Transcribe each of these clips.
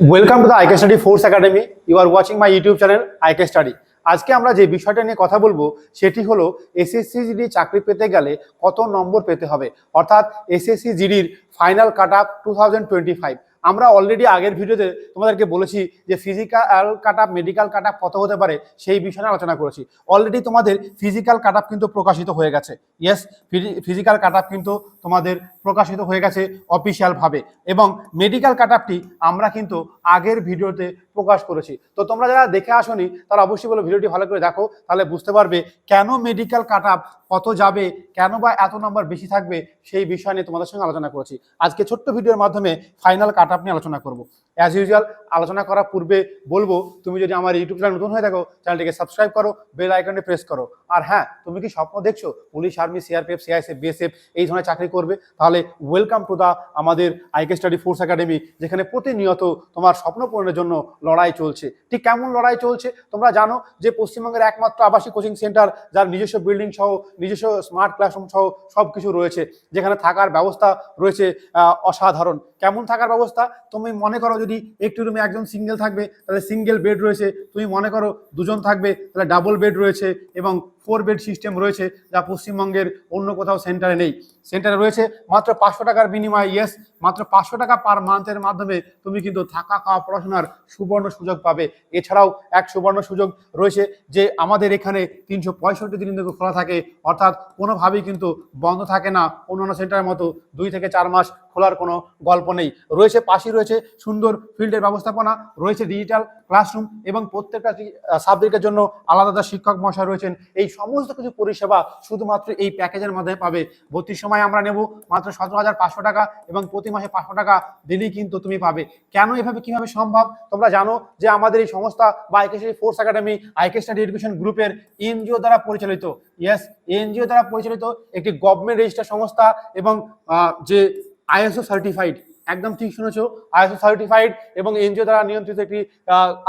Welcome to the IK study force academy you are watching my YouTube channel IK study আজকে আমরা যে বিষয়টা নিয়ে কথা বলব, সেটি হলো এসএসসি জিডি চাকরি পেতে গেলে কত নম্বর পেতে হবে? অর্থাৎ SSC জিডির final cut up two thousand twenty five আমরা অলরেডি আগের ভিডিওতে তোমাদেরকে বলেছি যে physical cut up medical cut up কত হতে পারে, সেই বিষয়ে আলোচনা করেছি। অলরেডি তোমাদের ফিজিক্যাল কাট আপ কিন্তু প্রকাশিত হয়ে গেছে। ইয়েস ফিজিক্যাল কাট আপ কিন্তু তোমাদের প্রকাশিত হয়ে গেছে অফিসিয়ালভাবে এবং মেডিকেল কাট আপটি আমরা কিন্তু আগের ভিডিওতে প্রকাশ করেছি। তো তোমরা যারা দেখে আসনি, তারা অবশ্যই বলো ভিডিওটি ভালো করে দেখো, তাহলে বুঝতে পারবে কেন মেডিকেল কাট আপ কত যাবে, কেন বা এত নম্বর বেশি থাকবে, সেই বিষয় নিয়ে তোমাদের সঙ্গে আলোচনা করেছি। আজকে ছোট্ট ভিডিওর মাধ্যমে ফাইনাল কাট আপ নিয়ে আলোচনা করব। অ্যাজ ইউজুয়াল আলোচনা করার পূর্বে বলব, তুমি যদি আমার ইউটিউব চ্যানেল নতুন হয়ে থাকো চ্যানেলটিকে সাবস্ক্রাইব করো বেল আইকনটি প্রেস করো। আর হ্যাঁ তুমি কি স্বপ্ন দেখছ police army CRPF CISF BSF এই ধরনের চাকরি করবে? তাহলে ওয়েলকাম টু দা আমাদের আইকে স্টাডি ফোর্স একাডেমি যেখানে প্রতিনিয়ত তোমার স্বপ্ন পূরণের জন্য লড়াই চলছে। ঠিক কেমন লড়াই চলছে? তোমরা জানো যে পশ্চিমবঙ্গের একমাত্র আবাসিক কোচিং সেন্টার, যার নিজস্ব বিল্ডিং সহ, নিজস্ব স্মার্ট ক্লাসরুম সহ সব কিছু রয়েছে, যেখানে থাকার ব্যবস্থা রয়েছে অসাধারণ। কেমন থাকার ব্যবস্থা? তুমি মনে করো যদি একটি রুমে একজন সিঙ্গেল থাকবে, তাহলে সিঙ্গেল বেড রয়েছে। তুমি মনে করো দুজন থাকবে, তাহলে ডাবল বেড রয়েছে এবং ফোর বেড সিস্টেম রয়েছে যা পশ্চিমবঙ্গের অন্য কোথাও সেন্টারে নেই। সেন্টারে রয়েছে মাত্র পাঁচশো টাকার বিনিময়ে ইয়েস মাত্র পাঁচশো টাকা পার মান্থের মাধ্যমে তুমি কিন্তু থাকা খাওয়া পড়াশোনার সুবর্ণ সুযোগ পাবে। এছাড়াও এক সুবর্ণ সুযোগ রয়েছে যে আমাদের এখানে তিনশো পঁয়ষট্টি দিন কিন্তু খোলা থাকে, অর্থাৎ কোনোভাবেই কিন্তু বন্ধ থাকে না। অন্যান্য সেন্টারের মতো দুই থেকে চার মাস খোলার কোনো গল্প নেই। রয়েছে পাশেই রয়েছে সুন্দর ফিল্ডের ব্যবস্থাপনা, রয়েছে ডিজিটাল ক্লাসরুম এবং প্রত্যেকটা সাবজেক্টের জন্য আলাদা আলাদা শিক্ষক মশাই রয়েছেন। এই সমস্ত কিছু পরিষেবা শুধুমাত্র এই প্যাকেজের মাধ্যমে পাবে। ভর্তির সময় আমরা নেব মাত্র সতেরো হাজার পাঁচশো টাকা এবং প্রতি মাসে পাঁচশো টাকা দিলেই কিন্তু তুমি পাবে। কেন এভাবে, কীভাবে সম্ভব? তোমরা জানো যে আমাদের এই সংস্থা বা IK force academy IK study education গ্রুপের এনজিও দ্বারা পরিচালিত। ইয়েস এনজিও দ্বারা পরিচালিত একটি গভর্নমেন্ট রেজিস্টার সংস্থা এবং যে আইএসও সার্টিফাইড একদম ঠিক শুনেছো আইএসও সার্টিফাইড এবং এনজিও দ্বারা নিয়ন্ত্রিত একটি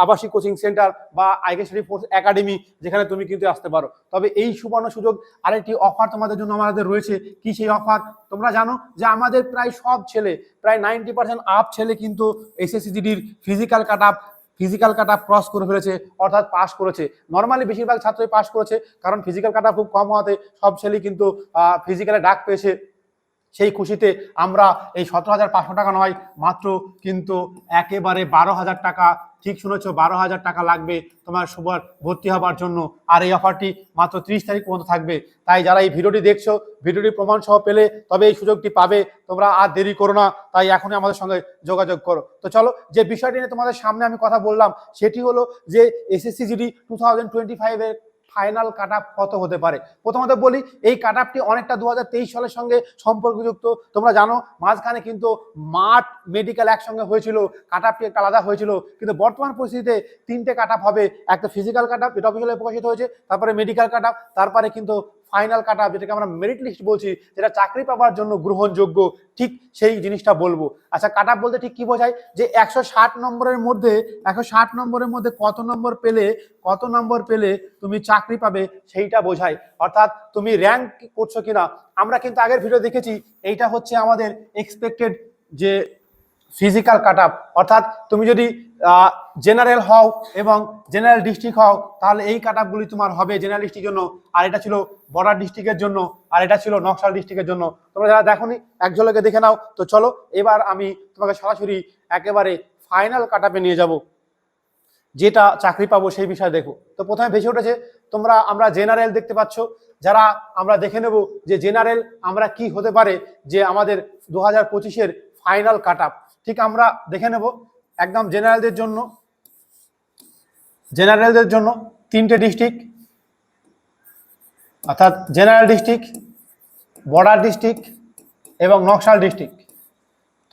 আবাসিক কোচিং সেন্টার বা আইকে স্টাডি ফোর্স একাডেমি যেখানে তুমি কিন্তু আসতে পারো। তবে এই সুবর্ণ সুযোগ আরেকটি অফার তোমাদের জন্য আমাদের রয়েছে। কি সেই অফার তোমরা জানো যে আমাদের প্রায় সব ছেলে, প্রায় নাইনটি পার্সেন্ট আপ ছেলে কিন্তু এসএসসিজিডির physical cut up physical cut up cross করে ফেলেছে, অর্থাৎ পাস করেছে। নর্মালি বেশিরভাগ ছাত্রই পাস করেছে, কারণ ফিজিক্যাল কাট আপ খুব কম হওয়াতে সব ছেলেই কিন্তু ফিজিক্যালে ডাক পেয়েছে। সেই খুশিতে আমরা এই সতেরো হাজার পাঁচশো টাকা নয়, মাত্র কিন্তু একেবারে বারো হাজার টাকা। ঠিক শুনেছো, বারো হাজার টাকা লাগবে তোমার সবার ভর্তি হবার জন্য। আর এই অফারটি মাত্র ত্রিশ তারিখ পর্যন্ত থাকবে। তাই যারা এই ভিডিওটি দেখছ ভিডিওটি প্রমাণ সহ পেলে তবে এই সুযোগটি পাবে। তোমরা আর দেরি করো না, তাই এখনই আমাদের সঙ্গে যোগাযোগ করো। তো চলো, যে বিষয়টি নিয়ে তোমাদের সামনে আমি কথা বললাম, সেটি হলো যে SSC GD two thousand twenty ফাইভের ফাইনাল কাট আপ কত হতে পারে? প্রথমত বলি, এই কাট আপটি অনেকটা দু হাজার তেইশ সালের সঙ্গে সম্পর্কযুক্ত। তোমরা জানো, মাঝখানে কিন্তু মাঠ মেডিকেল একসঙ্গে হয়েছিল কাট আপটি একটা আলাদা হয়েছিল। কিন্তু বর্তমান পরিস্থিতিতে তিনটে কাট আপ হবে, একটা ফিজিক্যাল কাট আপ যেটা অফিসিয়ালি প্রকাশিত হয়েছে, তারপরে মেডিকেল কাট আপ তারপরে কিন্তু ফাইনাল কাট আপ যেটাকে আমরা মেরিট লিস্ট বলছি, যেটা চাকরি পাওয়ার জন্য গ্রহণযোগ্য, ঠিক সেই জিনিসটা বলব। আচ্ছা কাট বলতে ঠিক কি বোঝায়? যে একশো ষাট নম্বরের মধ্যে, একশো ষাট নম্বরের মধ্যে কত নম্বর পেলে, কত নম্বর পেলে তুমি চাকরি পাবে, সেইটা বোঝায়। অর্থাৎ তুমি র্যাঙ্ক করছ কিনা। আমরা কিন্তু আগের ভিডিও দেখেছি, এইটা হচ্ছে আমাদের এক্সপেক্টেড যে ফিজিক্যাল কাট আপ অর্থাৎ তুমি যদি জেনারেল হও এবং জেনারেল ডিস্ট্রিক্ট হও, তাহলে এই কাট আপগুলি তোমার হবে জেনারেল ডিস্ট্রিক্টের জন্য, আর এটা ছিল বর্ডার ডিস্ট্রিক্টের জন্য, আর এটা ছিল নকশাল ডিস্ট্রিক্টের জন্য। তোমরা যারা দেখোনি, এক ঝলকে দেখে নাও। তো চলো, এবার আমি তোমাকে সরাসরি একেবারে ফাইনাল কাট আপে নিয়ে যাব। যেটা চাকরি পাবো সেই বিষয়ে দেখো। তো প্রথমে ভেসে উঠেছে, তোমরা, আমরা জেনারেল দেখতে পাচ্ছ। যারা আমরা দেখে নেব যে জেনারেল আমরা কি হতে পারে যে আমাদের দু হাজার পঁচিশের ফাইনাল কাট আপ ঠিক আমরা দেখে নেব একদম জেনারেলদের জন্য জেনারেলদের জন্য তিনটে ডিস্ট্রিক্ট অর্থাৎ জেনারেল ডিস্ট্রিক্ট বর্ডার ডিস্ট্রিক্ট এবং নকশাল ডিস্ট্রিক্ট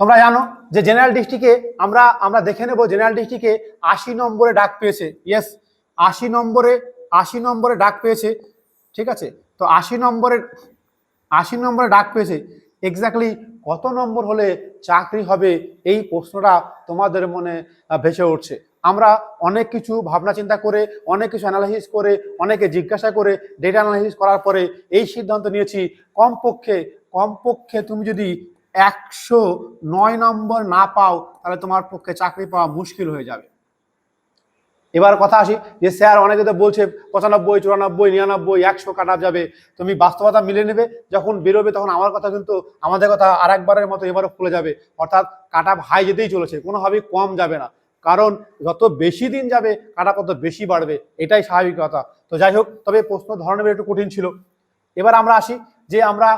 তোমরা জানো যে জেনারেল ডিস্ট্রিক্টে আমরা আমরা দেখে নেব জেনারেল ডিস্ট্রিক্টে আশি নম্বরে ডাক পেয়েছে। ইয়েস আশি নম্বরে আশি নম্বরে ডাক পেয়েছে। ঠিক আছে? তো আশি নম্বরের, আশি নম্বরে ডাক পেয়েছে। এক্স্যাক্টলি কত নম্বর হলে চাকরি হবে? এই প্রশ্নটা তোমাদের মনে ভেসে উঠছে। আমরা অনেক কিছু ভাবনা চিন্তা করে, অনেক কিছু অ্যানালাইসিস করে, অনেকে জিজ্ঞাসা করে ডেটা অ্যানালাইসিস করার পরে এই সিদ্ধান্ত নিয়েছি, কমপক্ষে কমপক্ষে তুমি যদি একশো নয় নম্বর না পাও, তাহলে তোমার পক্ষে চাকরি পাওয়া মুশকিল হয়ে যাবে। এবার কথা আসি যে স্যার অনেকে তো বলছে পঁচানব্বই, চুরানব্বই, নিরানব্বই, একশো কাটা যাবে। তুমি বাস্তবতা মিলে নেবে, যখন বেরোবে তখন আমার কথা কিন্তু আমাদের কথা আর একবারের মতো এবারও খুলে যাবে। অর্থাৎ কাটা হাই যেতেই চলেছে, কোনোভাবেই কম যাবে না। কারণ যত বেশি দিন যাবে, কাটা কত বেশি বাড়বে, এটাই স্বাভাবিক কথা। তো যাই হোক, তবে প্রশ্ন ধরনের একটু কঠিন ছিল। এবার আমরা আসি যে আমরা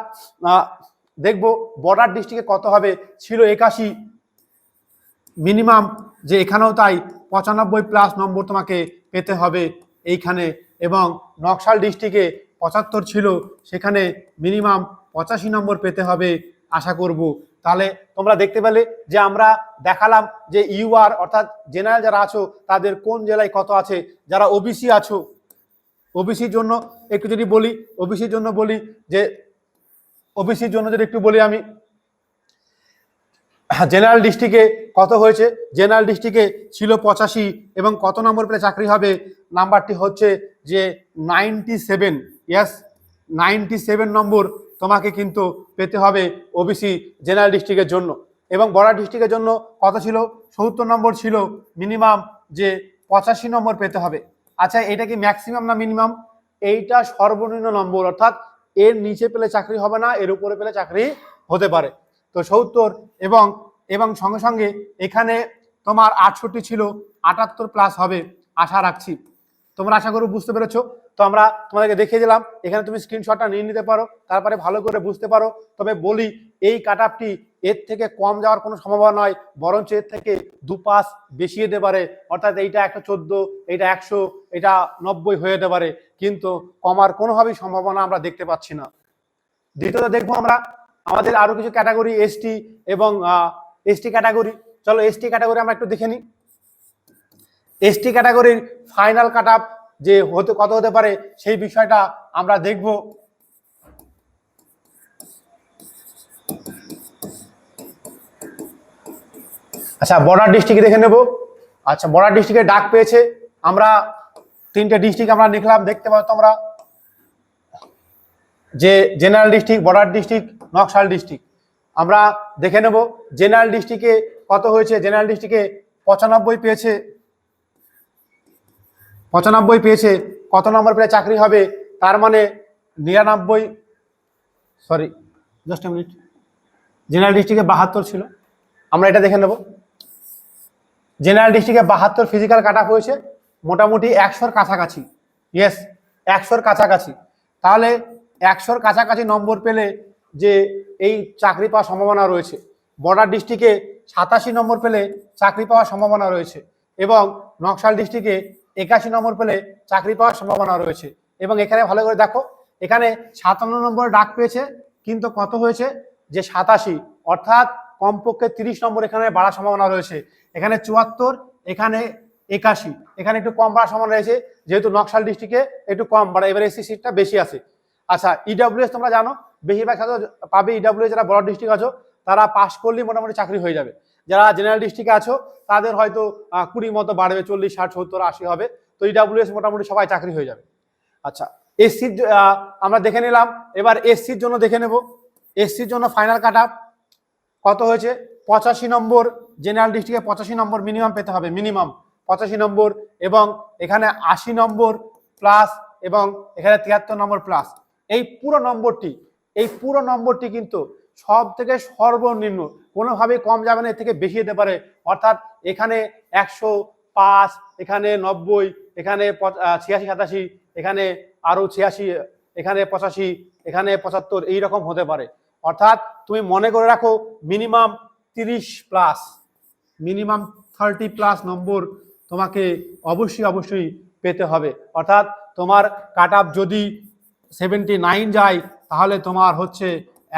দেখব বর্ডার ডিস্ট্রিক্টে কত হবে। ছিল একাশি মিনিমাম, যে এখানেও তাই। পঁচানব্বই প্লাস নম্বর তোমাকে পেতে হবে এইখানে এবং নকশাল ডিস্ট্রিক্টে পঁচাত্তর ছিল, সেখানে মিনিমাম পঁচাশি নম্বর পেতে হবে, আশা করব। তাহলে তোমরা দেখতে পেলে যে আমরা দেখালাম যে ইউআর অর্থাৎ জেনারেল যারা আছো, তাদের কোন জেলায় কত আছে? যারা ওবিসি আছো ওবিসির জন্য একটু যদি বলি ওবিসির জন্য বলি যে ওবিসির জন্য যদি একটু বলি আমি জেনারেল ডিস্ট্রিক্টে কত হয়েছে? জেনারেল ডিস্ট্রিক্টে ছিল পঁচাশি এবং কত নম্বর পেলে চাকরি হবে? নাম্বারটি হচ্ছে যে ninety seven. Yes ninety seven নম্বর তোমাকে কিন্তু পেতে হবে ওবিসি জেনারেল ডিস্ট্রিক্টের জন্য। এবং বর্ডার ডিস্ট্রিক্টের জন্য কত ছিল? সত্তর নম্বর ছিল মিনিমাম যে পঁচাশি নম্বর পেতে হবে। আচ্ছা এটা কি ম্যাক্সিমাম না মিনিমাম? এইটা সর্বনিম্ন নম্বর, অর্থাৎ এর নিচে পেলে চাকরি হবে না, এর উপরে পেলে চাকরি হতে পারে। তো সত্তর এবং এবং সঙ্গে সঙ্গে এখানে তোমার আটষট্টি ছিল, আটাত্তর প্লাস হবে, আশা রাখছি। তোমরা আশা করো বুঝতে পেরেছ। তো আমরা তোমাদেরকে দেখিয়ে দিলাম, এখানে তুমি স্ক্রিনশটটা নিয়ে নিতে পারো, তারপরে ভালো করে বুঝতে পারো। তবে বলি, এই কাট আপটি এর থেকে কম যাওয়ার কোনো সম্ভাবনা নয়, বরঞ্চ এর থেকে দু পাস বেশি যেতে পারে। অর্থাৎ এইটা একশো চোদ্দ, এইটা একশো, এটা নব্বই হয়ে যেতে পারে। কিন্তু কমার কোনোভাবেই সম্ভাবনা আমরা দেখতে পাচ্ছি না। দ্বিতীয়ত দেখব আমরা আমাদের আরও কিছু ক্যাটাগরি এসটি এবং এসটি ক্যাটাগরি চলো এসটি ক্যাটাগরি আমরা একটু দেখে নিই। এসটি ক্যাটাগরির ফাইনাল কাট যে হতে, কত হতে পারে সেই বিষয়টা আমরা দেখব। আচ্ছা বর্ডার ডিস্ট্রিক্ট দেখে নেব। আচ্ছা বর্ডার ডিস্ট্রিক্টে ডাক পেয়েছে। আমরা তিনটে ডিস্ট্রিক্ট আমরা লিখলাম দেখতে পাচ্ছ তোমরা। যে general district border district Naxal district. আমরা দেখে নেব জেনারেল ডিস্ট্রিক্টে কত হয়েছে, জেনারেল ডিস্ট্রিক্টে পঁচানব্বই পেয়েছে পঁচানব্বই পেয়েছে, কত নম্বর পেলে চাকরি হবে, তার মানে নিরানব্বই সরি জাস্ট মিনিট জেনারেল ডিস্ট্রিক্টে বাহাত্তর ছিল। আমরা এটা দেখে নেব। জেনারেল ডিস্ট্রিক্টে বাহাত্তর ফিজিক্যাল কাট আপ হয়েছে, মোটামুটি একশোর কাছাকাছি। ইয়েস একশোর কাছাকাছি। তাহলে একশোর কাছাকাছি নম্বর পেলে যে এই চাকরি পাওয়ার সম্ভাবনা রয়েছে। বর্ডার ডিস্ট্রিক্টে সাতাশি নম্বর পেলে চাকরি পাওয়ার সম্ভাবনা রয়েছে এবং নকশাল ডিস্ট্রিক্টে একাশি নম্বর পেলে চাকরি পাওয়ার সম্ভাবনা রয়েছে। এবং এখানে ভালো করে দেখো, এখানে সাতান্ন নম্বর ডাক পেয়েছে, কিন্তু কত হয়েছে? যে সাতাশি, অর্থাৎ কমপক্ষে তিরিশ নম্বর এখানে বাড়ার সম্ভাবনা রয়েছে। এখানে চুয়াত্তর, এখানে একাশি, এখানে একটু কম বাড়ার সম্ভাবনা রয়েছে, যেহেতু নকশাল ডিস্ট্রিক্টে একটু কম বাড়া এবার এসি সিটটা বেশি আছে। আচ্ছা ইডাব্লিউএস তোমরা জানো, বেশিরভাগ ছাত্র পাবে ইডাব্লিউএস যারা বড় ডিস্ট্রিক্ট আছো, তারা পাস করলেই মোটামুটি চাকরি হয়ে যাবে। যারা জেনারেল ডিস্ট্রিক্টে আছো, তাদের হয়তো কুড়ি মতো বাড়বে, চল্লিশ, ষাট, সত্তর, আশি হবে। তো ইডাব্লিউএস মোটামুটি সবাই চাকরি হয়ে যাবে। আচ্ছা এসসির আমরা দেখে নিলাম। এবার এসসির জন্য দেখে নেব। এসসির জন্য ফাইনাল কাট কত হয়েছে? পঁচাশি নম্বর জেনারেল ডিস্ট্রিক্টে পঁচাশি নম্বর মিনিমাম পেতে হবে মিনিমাম পঁচাশি নম্বর এবং এখানে আশি নম্বর প্লাস এবং এখানে তিয়াত্তর নম্বর প্লাস এই পুরো নম্বরটি, এই পুরো নম্বরটি কিন্তু সব থেকে সর্বনিম্ন কোনোভাবে কম যাবে না, এর থেকে বেশি হতে পারে। অর্থাৎ এখানে একশো পাঁচ, এখানে নব্বই, এখানে ছিয়াশি, সাতাশি, এখানে আরও ছিয়াশি, এখানে পঁচাশি, এখানে পঁচাত্তর এই রকম হতে পারে। অর্থাৎ তুমি মনে করে রাখো, মিনিমাম তিরিশ প্লাস, মিনিমাম থার্টি প্লাস নম্বর তোমাকে অবশ্যই অবশ্যই পেতে হবে। অর্থাৎ তোমার কাট যদি সেভেন্টি নাইন যায় তাহলে তোমার হচ্ছে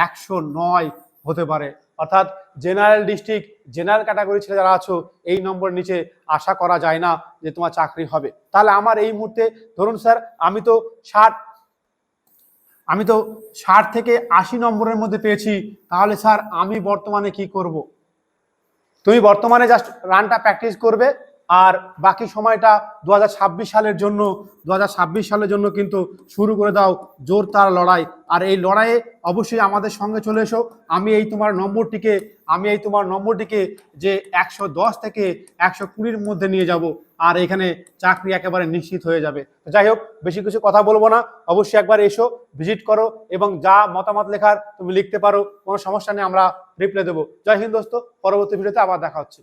একশো নয় হতে পারে। অর্থাৎ জেনারেল ডিস্ট্রিক্ট, জেনারেল ক্যাটাগরি ছেলে যারা আছো, এই নম্বর নিচে আশা করা যায় না যে তোমার চাকরি হবে। তাহলে আমার এই মুহূর্তে, ধরুন স্যার, আমি তো ষাট, আমি তো ষাট থেকে আশি নম্বরের মধ্যে পেয়েছি, তাহলে স্যার আমি বর্তমানে কি করব? তুমি বর্তমানে জাস্ট রানটা প্র্যাকটিস করবে আর বাকি সময়টা দু হাজার ছাব্বিশ সালের জন্য, দু হাজার ছাব্বিশ সালের জন্য কিন্তু শুরু করে দাও জোর তার লড়াই। আর এই লড়াইয়ে অবশ্যই আমাদের সঙ্গে চলে এসো। আমি এই তোমার নম্বরটিকে, আমি এই তোমার নম্বরটিকে যে একশো দশ থেকে একশো কুড়ির মধ্যে নিয়ে যাব, আর এখানে চাকরি একেবারে নিশ্চিত হয়ে যাবে। যাই হোক, বেশি কিছু কথা বলব না। অবশ্যই একবার এসো, ভিজিট করো, এবং যা মতামত লেখার তুমি লিখতে পারো, কোনো সমস্যা নেই, আমরা রিপ্লাই দেবো। জয় হিন্দ দোস্ত, পরবর্তী ভিডিওতে আবার দেখা হচ্ছে।